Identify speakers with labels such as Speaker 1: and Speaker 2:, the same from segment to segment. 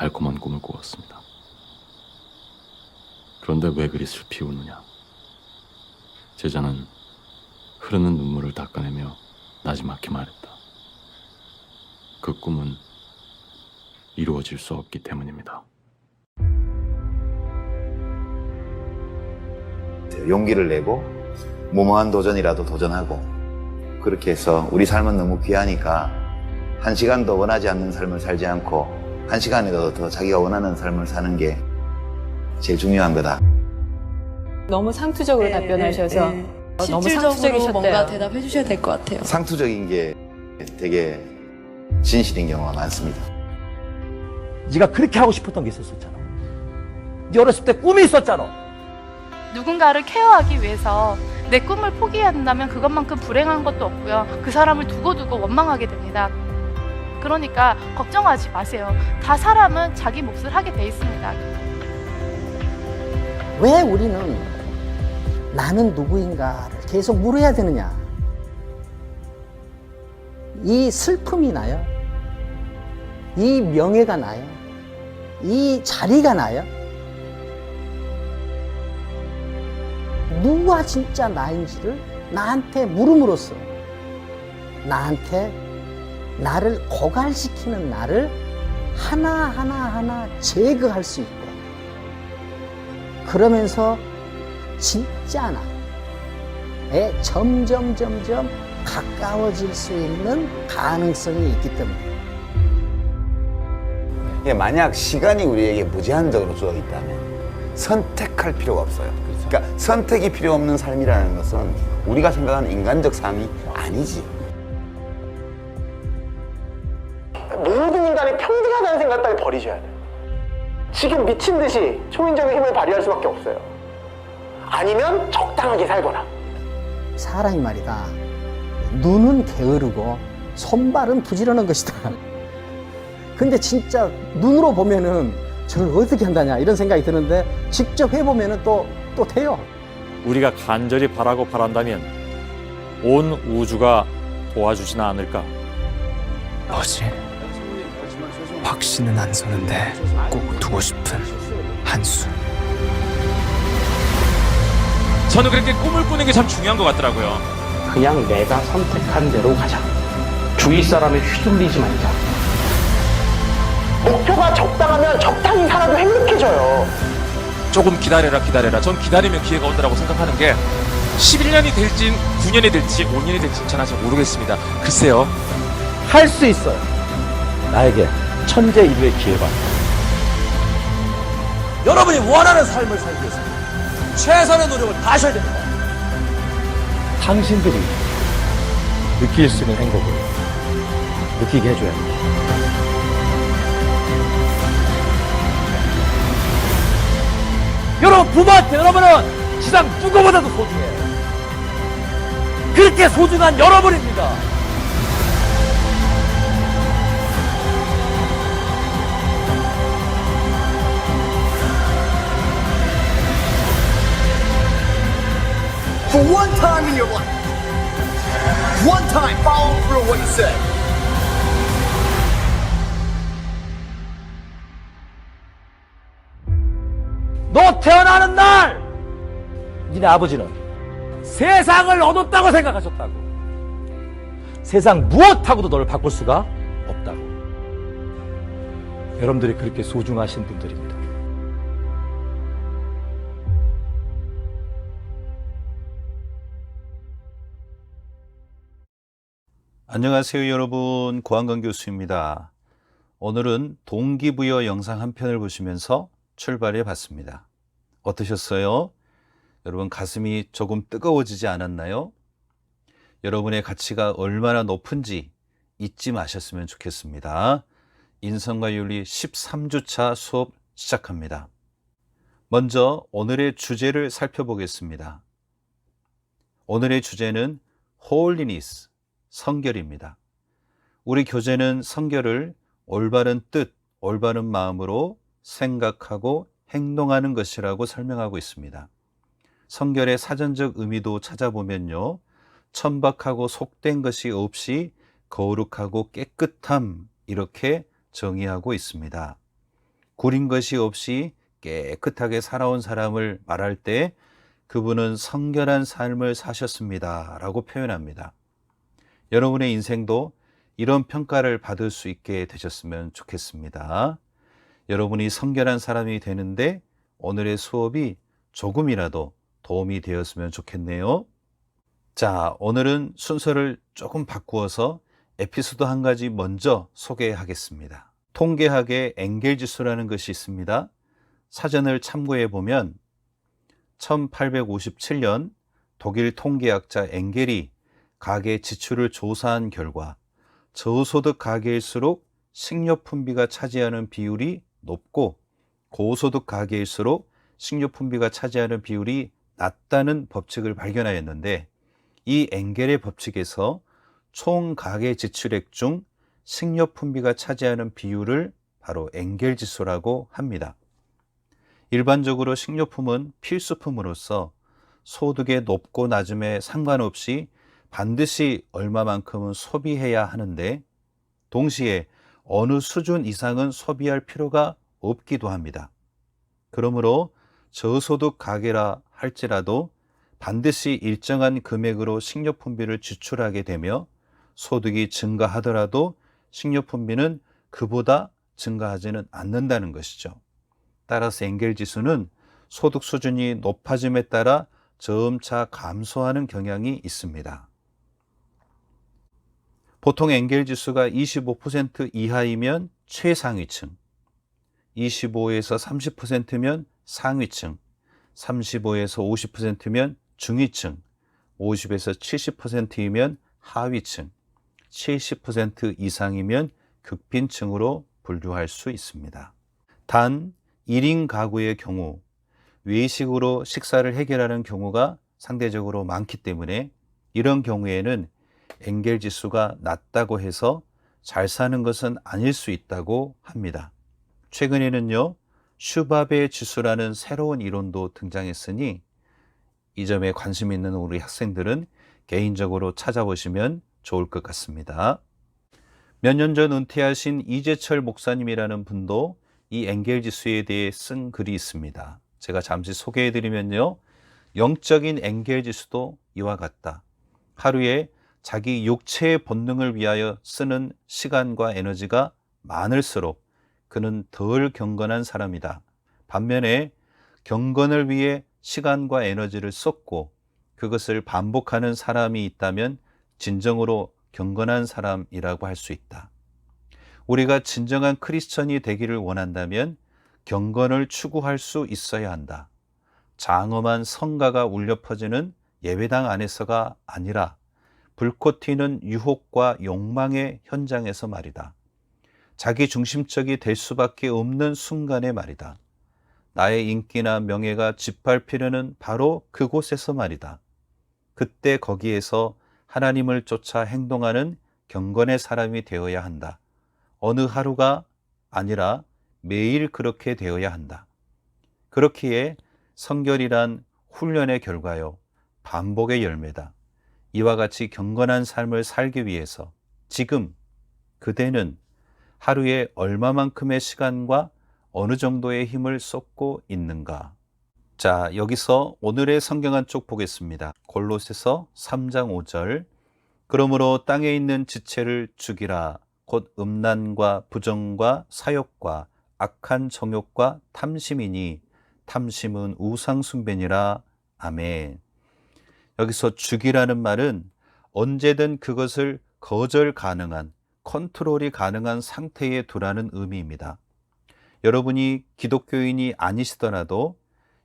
Speaker 1: 달콤한 꿈을 꾸었습니다. 그런데 왜 그리 슬피 우느냐? 제자는 흐르는 눈물을 닦아내며 나지막히 말했다. 그 꿈은 이루어질 수 없기 때문입니다.
Speaker 2: 용기를 내고 무모한 도전이라도 도전하고 그렇게 해서 우리 삶은 너무 귀하니까 한 시간도 원하지 않는 삶을 살지 않고 한 시간이라도 더 자기가 원하는 삶을 사는 게 제일 중요한 거다.
Speaker 3: 너무 상투적으로
Speaker 4: 네,
Speaker 3: 답변하셔서
Speaker 4: 네,
Speaker 3: 어, 너무
Speaker 4: 실질적으로
Speaker 3: 상투적이셨대요.
Speaker 4: 뭔가 대답해 주셔야 될 것 같아요.
Speaker 2: 상투적인 게 되게 진실인 경우가 많습니다.
Speaker 5: 네가 그렇게 하고 싶었던 게 있었잖아. 네 어렸을 때 꿈이 있었잖아.
Speaker 6: 누군가를 케어하기 위해서 내 꿈을 포기한다면 그것만큼 불행한 것도 없고요. 그 사람을 두고두고 원망하게 됩니다. 그러니까 걱정하지 마세요. 다 사람은 자기 몫을 하게 돼 있습니다.
Speaker 7: 왜 우리는 나는 누구인가를 계속 물어야 되느냐? 이 슬픔이 나요? 이 명예가 나요? 이 자리가 나요? 누가 진짜 나인지를 나한테 물음으로써 나한테 나를 고갈시키는 나를 하나하나 하나 제거할 수 있고 그러면서 진짜 나에 점점 점점 가까워질 수 있는 가능성이 있기 때문에
Speaker 8: 예, 만약 시간이 우리에게 무제한적으로 주어 있다면 선택할 필요가 없어요. 그러니까 선택이 필요 없는 삶이라는 것은 우리가 생각하는 인간적 삶이 아니지.
Speaker 9: 따위 버리셔야 돼요. 지금 미친 듯이 초인적인 힘을 발휘할 수밖에 없어요. 아니면 적당하게 살거나.
Speaker 7: 사람이 말이다. 눈은 게으르고 손발은 부지런한 것이다. 근데 진짜 눈으로 보면은 저걸 어떻게 한다냐 이런 생각이 드는데 직접 해보면은 또, 또 돼요.
Speaker 10: 우리가 간절히 바라고 바란다면 온 우주가 도와주지는 않을까?
Speaker 11: 뭐지? 박씨는 안 서는데 꼭 두고 싶은 한숨.
Speaker 12: 저는 그렇게 꿈을 꾸는 게 참 중요한 것 같더라고요.
Speaker 5: 그냥 내가 선택한 대로 가자. 주위 사람에 휘둘리지 말자.
Speaker 9: 목표가 적당하면 적당히 살아도 행복해져요.
Speaker 12: 조금 기다려라 기다려라. 전 기다리면 기회가 온다라고 생각하는 게 11년이 될지 9년이 될지 5년이 될지 전 아직 모르겠습니다. 글쎄요.
Speaker 5: 할 수 있어요. 나에게 천재 일류의 기회가. 여러분이 원하는 삶을 살기 위해서 최선의 노력을 다하셔야 됩니다. 당신들이 느낄 수 있는 행복을 느끼게 해줘야 됩니다. 여러분 부모한테 여러분은 지상 누구보다도 소중해요. 그렇게 소중한 여러분입니다.
Speaker 9: For one time in your life, one time. Follow through what you said.
Speaker 5: 너 태어나는 날 니네 아버지는 세상을 얻었다고 생각하셨다고. 세상 무엇하고도 너를 바꿀 수가 없다고. 여러분들이 그렇게 소중하신 분들입니다
Speaker 2: 안녕하세요 여러분 고한건 교수입니다. 오늘은 동기부여 영상 한 편을 보시면서 출발해 봤습니다. 어떠셨어요? 여러분 가슴이 조금 뜨거워지지 않았나요? 여러분의 가치가 얼마나 높은지 잊지 마셨으면 좋겠습니다. 인성과 윤리 13주차 수업 시작합니다. 먼저 오늘의 주제를 살펴보겠습니다. 오늘의 주제는 홀리니스, 성결입니다. 우리 교재는 성결을 올바른 뜻, 올바른 마음으로 생각하고 행동하는 것이라고 설명하고 있습니다. 성결의 사전적 의미도 찾아보면요. 천박하고 속된 것이 없이 거룩하고 깨끗함 이렇게 정의하고 있습니다. 구린 것이 없이 깨끗하게 살아온 사람을 말할 때 그분은 성결한 삶을 사셨습니다. 라고 표현합니다. 여러분의 인생도 이런 평가를 받을 수 있게 되셨으면 좋겠습니다. 여러분이 성결한 사람이 되는데 오늘의 수업이 조금이라도 도움이 되었으면 좋겠네요. 자, 오늘은 순서를 조금 바꾸어서 에피소드 한 가지 먼저 소개하겠습니다. 통계학의 엥겔 지수라는 것이 있습니다. 사전을 참고해 보면 1857년 독일 통계학자 엥겔이 가계 지출을 조사한 결과 저소득 가계일수록 식료품비가 차지하는 비율이 높고 고소득 가계일수록 식료품비가 차지하는 비율이 낮다는 법칙을 발견하였는데 이 엥겔의 법칙에서 총 가계 지출액 중 식료품비가 차지하는 비율을 바로 엥겔 지수라고 합니다. 일반적으로 식료품은 필수품으로서 소득의 높고 낮음에 상관없이 반드시 얼마만큼은 소비해야 하는데 동시에 어느 수준 이상은 소비할 필요가 없기도 합니다. 그러므로 저소득 가계라 할지라도 반드시 일정한 금액으로 식료품비를 지출하게 되며 소득이 증가하더라도 식료품비는 그보다 증가하지는 않는다는 것이죠. 따라서 엥겔 지수는 소득 수준이 높아짐에 따라 점차 감소하는 경향이 있습니다. 보통 엥겔 지수가 25% 이하이면 최상위층, 25에서 30%면 상위층, 35에서 50%면 중위층, 50에서 70%이면 하위층, 70% 이상이면 극빈층으로 분류할 수 있습니다. 단 1인 가구의 경우 외식으로 식사를 해결하는 경우가 상대적으로 많기 때문에 이런 경우에는 엥겔 지수가 낮다고 해서 잘 사는 것은 아닐 수 있다고 합니다. 최근에는요, 슈바베 지수라는 새로운 이론도 등장했으니 이 점에 관심 있는 우리 학생들은 개인적으로 찾아보시면 좋을 것 같습니다. 몇 년 전 은퇴하신 이재철 목사님이라는 분도 이 엥겔 지수에 대해 쓴 글이 있습니다. 제가 잠시 소개해 드리면요. 영적인 엥겔 지수도 이와 같다. 하루에 자기 육체의 본능을 위하여 쓰는 시간과 에너지가 많을수록 그는 덜 경건한 사람이다. 반면에 경건을 위해 시간과 에너지를 쏟고 그것을 반복하는 사람이 있다면 진정으로 경건한 사람이라고 할 수 있다. 우리가 진정한 크리스천이 되기를 원한다면 경건을 추구할 수 있어야 한다. 장엄한 성가가 울려 퍼지는 예배당 안에서가 아니라 불꽃 튀는 유혹과 욕망의 현장에서 말이다. 자기 중심적이 될 수밖에 없는 순간의 말이다. 나의 인기나 명예가 짓밟히려는 바로 그곳에서 말이다. 그때 거기에서 하나님을 쫓아 행동하는 경건의 사람이 되어야 한다. 어느 하루가 아니라 매일 그렇게 되어야 한다. 그렇기에 성결이란 훈련의 결과요. 반복의 열매다. 이와 같이 경건한 삶을 살기 위해서 지금 그대는 하루에 얼마만큼의 시간과 어느 정도의 힘을 쏟고 있는가? 자, 여기서 오늘의 성경 한 쪽 보겠습니다. 골로새서 3장 5절. 그러므로 땅에 있는 지체를 죽이라. 곧 음란과 부정과 사욕과 악한 정욕과 탐심이니 탐심은 우상숭배니라. 아멘. 여기서 죽이라는 말은 언제든 그것을 거절 가능한 컨트롤이 가능한 상태에 두라는 의미입니다. 여러분이 기독교인이 아니시더라도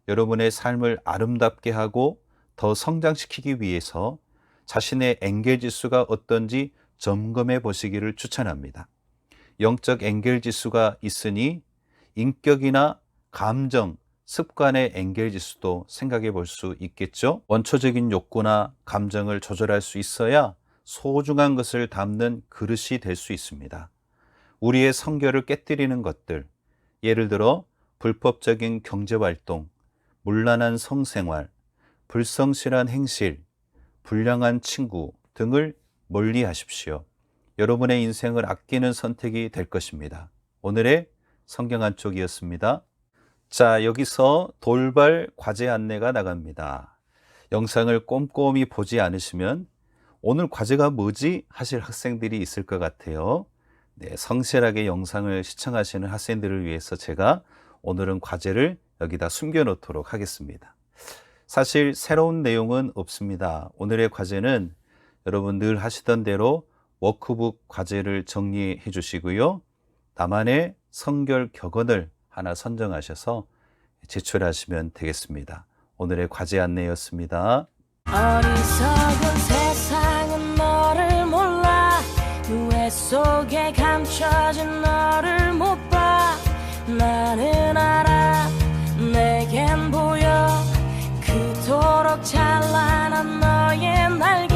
Speaker 2: 여러분의 삶을 아름답게 하고 더 성장시키기 위해서 자신의 엥겔 지수가 어떤지 점검해 보시기를 추천합니다. 영적 엥겔 지수가 있으니 인격이나 감정, 습관의 엥겔 지수도 생각해 볼 수 있겠죠. 원초적인 욕구나 감정을 조절할 수 있어야 소중한 것을 담는 그릇이 될 수 있습니다. 우리의 성결을 깨뜨리는 것들, 예를 들어 불법적인 경제활동, 문란한 성생활, 불성실한 행실, 불량한 친구 등을 멀리 하십시오. 여러분의 인생을 아끼는 선택이 될 것입니다. 오늘의 성경 한쪽이었습니다. 자, 여기서 돌발 과제 안내가 나갑니다. 영상을 꼼꼼히 보지 않으시면 오늘 과제가 뭐지? 하실 학생들이 있을 것 같아요. 네, 성실하게 영상을 시청하시는 학생들을 위해서 제가 오늘은 과제를 여기다 숨겨놓도록 하겠습니다. 사실 새로운 내용은 없습니다. 오늘의 과제는 여러분 늘 하시던 대로 워크북 과제를 정리해 주시고요. 나만의 성결 격언을 하나 선정하셔서 제출하시면 되겠습니다. 오늘의 과제 안내였습니다.
Speaker 13: 어리석은 세상은 너를 몰라 누에 속에 감춰진 너를 못 봐 나는 알아 내겐 보여 그토록 찬란한 너의 날개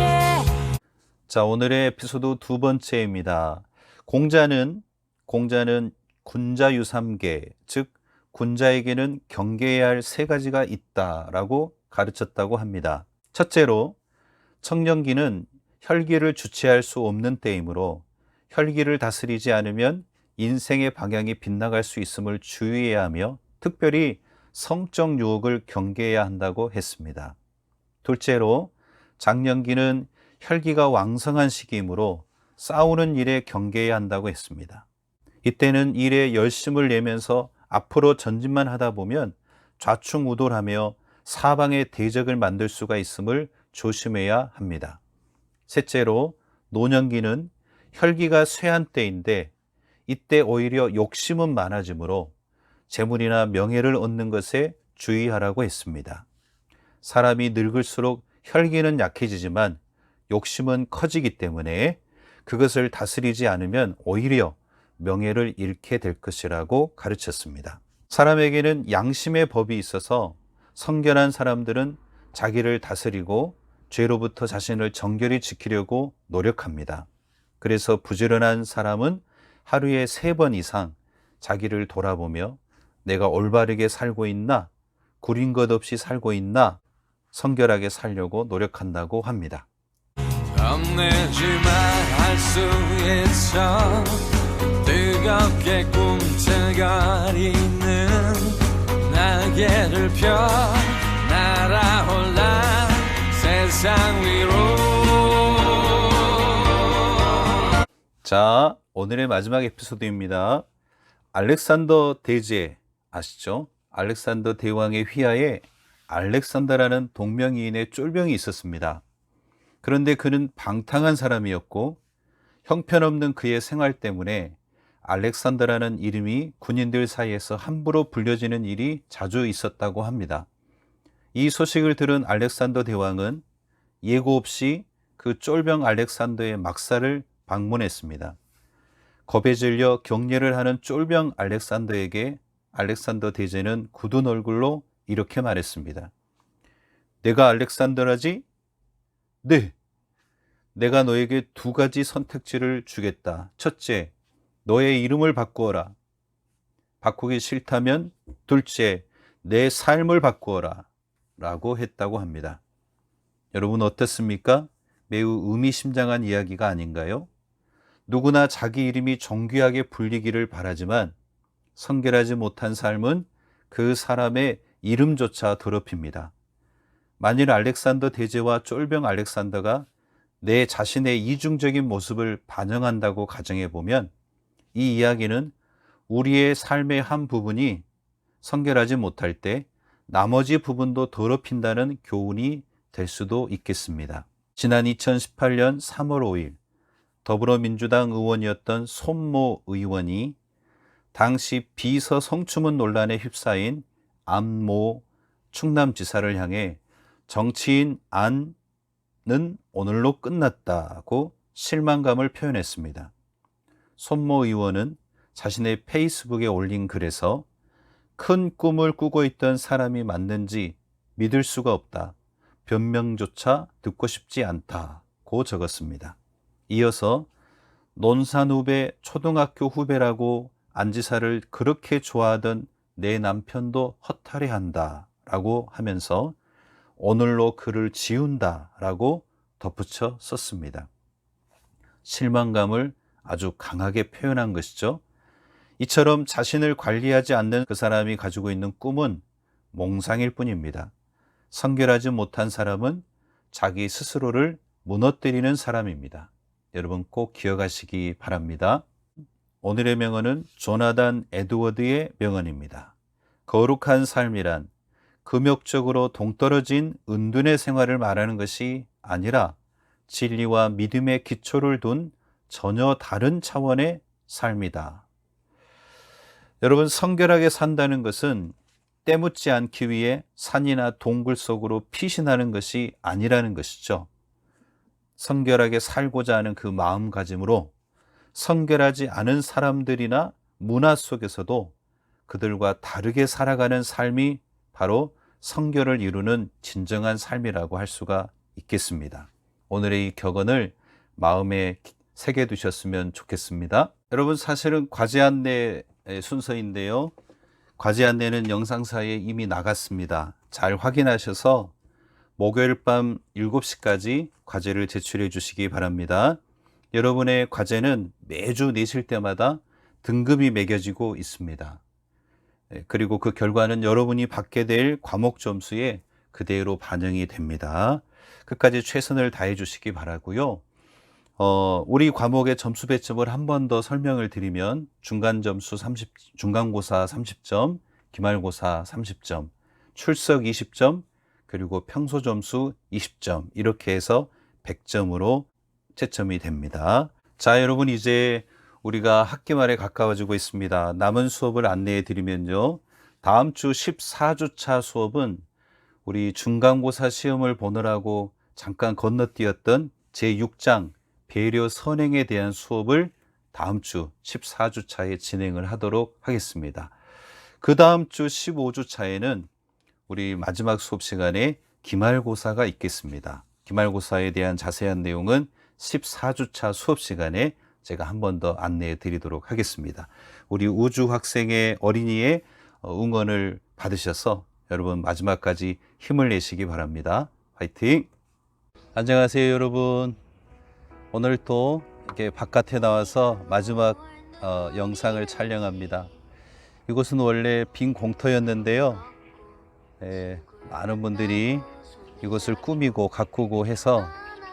Speaker 2: 자, 오늘의 에피소드 두 번째입니다. 공자는 공자는 군자 유삼계, 즉 군자에게는 경계해야 할 세 가지가 있다라고 가르쳤다고 합니다. 첫째로 청년기는 혈기를 주체할 수 없는 때이므로 혈기를 다스리지 않으면 인생의 방향이 빗나갈 수 있음을 주의해야 하며 특별히 성적 유혹을 경계해야 한다고 했습니다. 둘째로 장년기는 혈기가 왕성한 시기이므로 싸우는 일에 경계해야 한다고 했습니다. 이때는 일에 열심을 내면서 앞으로 전진만 하다 보면 좌충우돌하며 사방에 대적을 만들 수가 있음을 조심해야 합니다. 셋째로 노년기는 혈기가 쇠한 때인데 이때 오히려 욕심은 많아지므로 재물이나 명예를 얻는 것에 주의하라고 했습니다. 사람이 늙을수록 혈기는 약해지지만 욕심은 커지기 때문에 그것을 다스리지 않으면 오히려 명예를 잃게 될 것이라고 가르쳤습니다. 사람에게는 양심의 법이 있어서 성결한 사람들은 자기를 다스리고 죄로부터 자신을 정결히 지키려고 노력합니다. 그래서 부지런한 사람은 하루에 세 번 이상 자기를 돌아보며 내가 올바르게 살고 있나, 구린 것 없이 살고 있나, 성결하게 살려고 노력한다고 합니다.
Speaker 14: 뜨겁게 꿈틀거리는 날개를 펴 날아올라 세상 위로
Speaker 2: 자, 오늘의 마지막 에피소드입니다. 알렉산더 대제 아시죠? 알렉산더 대왕의 휘하에 알렉산더라는 동명이인의 쫄병이 있었습니다. 그런데 그는 방탕한 사람이었고 형편없는 그의 생활 때문에 알렉산더라는 이름이 군인들 사이에서 함부로 불려지는 일이 자주 있었다고 합니다. 이 소식을 들은 알렉산더 대왕은 예고 없이 그 쫄병 알렉산더의 막사를 방문했습니다. 겁에 질려 경례를 하는 쫄병 알렉산더에게 알렉산더 대제는 굳은 얼굴로 이렇게 말했습니다. 내가 알렉산더라지? 네. 내가 너에게 두 가지 선택지를 주겠다. 첫째, 너의 이름을 바꾸어라. 바꾸기 싫다면 둘째, 내 삶을 바꾸어라. 라고 했다고 합니다. 여러분 어떻습니까? 매우 의미심장한 이야기가 아닌가요? 누구나 자기 이름이 정귀하게 불리기를 바라지만 성결하지 못한 삶은 그 사람의 이름조차 더럽힙니다. 만일 알렉산더 대제와 쫄병 알렉산더가 내 자신의 이중적인 모습을 반영한다고 가정해 보면 이 이야기는 우리의 삶의 한 부분이 성결하지 못할 때 나머지 부분도 더럽힌다는 교훈이 될 수도 있겠습니다. 지난 2018년 3월 5일 더불어민주당 의원이었던 손모 의원이 당시 비서 성추문 논란에 휩싸인 안모 충남지사를 향해 정치인 안은 오늘로 끝났다고 실망감을 표현했습니다. 손모 의원은 자신의 페이스북에 올린 글에서 큰 꿈을 꾸고 있던 사람이 맞는지 믿을 수가 없다. 변명조차 듣고 싶지 않다고 적었습니다. 이어서 논산 후배 초등학교 후배라고 안지사를 그렇게 좋아하던 내 남편도 허탈해한다 라고 하면서 오늘로 글을 지운다 라고 덧붙여 썼습니다. 실망감을 아주 강하게 표현한 것이죠. 이처럼 자신을 관리하지 않는 그 사람이 가지고 있는 꿈은 몽상일 뿐입니다. 성결하지 못한 사람은 자기 스스로를 무너뜨리는 사람입니다. 여러분 꼭 기억하시기 바랍니다. 오늘의 명언은 조나단 에드워드의 명언입니다. 거룩한 삶이란 금욕적으로 동떨어진 은둔의 생활을 말하는 것이 아니라 진리와 믿음의 기초를 둔 전혀 다른 차원의 삶이다. 여러분, 성결하게 산다는 것은 때묻지 않기 위해 산이나 동굴 속으로 피신하는 것이 아니라는 것이죠. 성결하게 살고자 하는 그 마음가짐으로 성결하지 않은 사람들이나 문화 속에서도 그들과 다르게 살아가는 삶이 바로 성결을 이루는 진정한 삶이라고 할 수가 있겠습니다. 오늘의 이 격언을 마음에 새겨 두셨으면 좋겠습니다. 여러분 사실은 과제 안내 순서인데요. 과제 안내는 영상사에 이미 나갔습니다. 잘 확인하셔서 목요일 밤 7시까지 과제를 제출해 주시기 바랍니다. 여러분의 과제는 매주 내실 때마다 등급이 매겨지고 있습니다. 예, 그리고 그 결과는 여러분이 받게 될 과목 점수에 그대로 반영이 됩니다. 끝까지 최선을 다해 주시기 바라고요. 어, 우리 과목의 점수 배점을 한 번 더 설명을 드리면 중간 점수 30, 중간고사 30점, 기말고사 30점, 출석 20점, 그리고 평소 점수 20점 이렇게 해서 100점으로 채점이 됩니다. 자, 여러분 이제 우리가 학기 말에 가까워지고 있습니다. 남은 수업을 안내해 드리면요. 다음 주 14주차 수업은 우리 중간고사 시험을 보느라고 잠깐 건너뛰었던 제6장 배려 선행에 대한 수업을 다음 주 14주 차에 진행을 하도록 하겠습니다. 그 다음 주 15주 차에는 우리 마지막 수업 시간에 기말고사가 있겠습니다. 기말고사에 대한 자세한 내용은 14주 차 수업 시간에 제가 한 번 더 안내해 드리도록 하겠습니다. 우리 우주 학생의 어린이의 응원을 받으셔서 여러분 마지막까지 힘을 내시기 바랍니다. 화이팅! 안녕하세요, 여러분. 오늘 또 이렇게 바깥에 나와서 마지막 어, 영상을 촬영합니다. 이곳은 원래 빈 공터였는데요. 예, 많은 분들이 이곳을 꾸미고 가꾸고 해서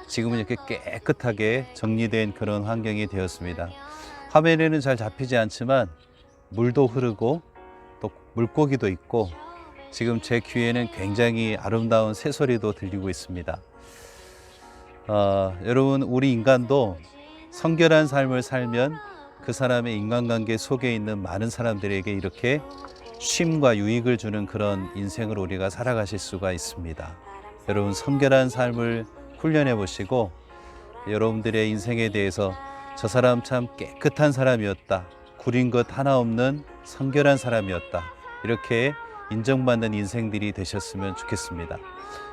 Speaker 2: 지금은 이렇게 깨끗하게 정리된 그런 환경이 되었습니다. 화면에는 잘 잡히지 않지만 물도 흐르고 또 물고기도 있고 지금 제 귀에는 굉장히 아름다운 새소리도 들리고 있습니다. 어, 여러분, 우리 인간도 성결한 삶을 살면 그 사람의 인간관계 속에 있는 많은 사람들에게 이렇게 쉼과 유익을 주는 그런 인생을 우리가 살아가실 수가 있습니다. 여러분, 성결한 삶을 훈련해 보시고 여러분들의 인생에 대해서 저 사람 참 깨끗한 사람이었다. 구린 것 하나 없는 성결한 사람이었다. 이렇게 인정받는 인생들이 되셨으면 좋겠습니다.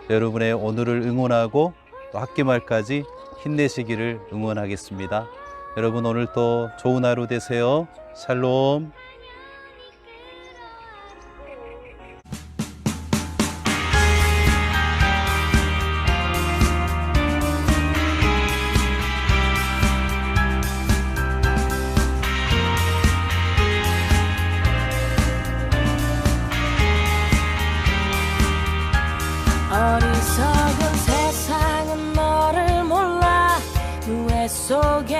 Speaker 2: 여러분의 오늘을 응원하고 또 학기 말까지 힘내시기를 응원하겠습니다. 여러분 오늘 또 좋은 하루 되세요. 샬롬.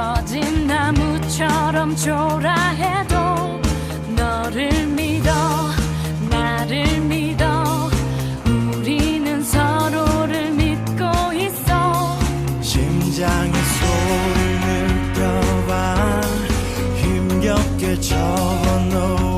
Speaker 13: 바람처럼 초라해도 너를 믿어 나를 믿어. 우리는 서로를 믿고 있어.
Speaker 15: 심장의 소리를 느껴봐. 힘겹게 접어놓았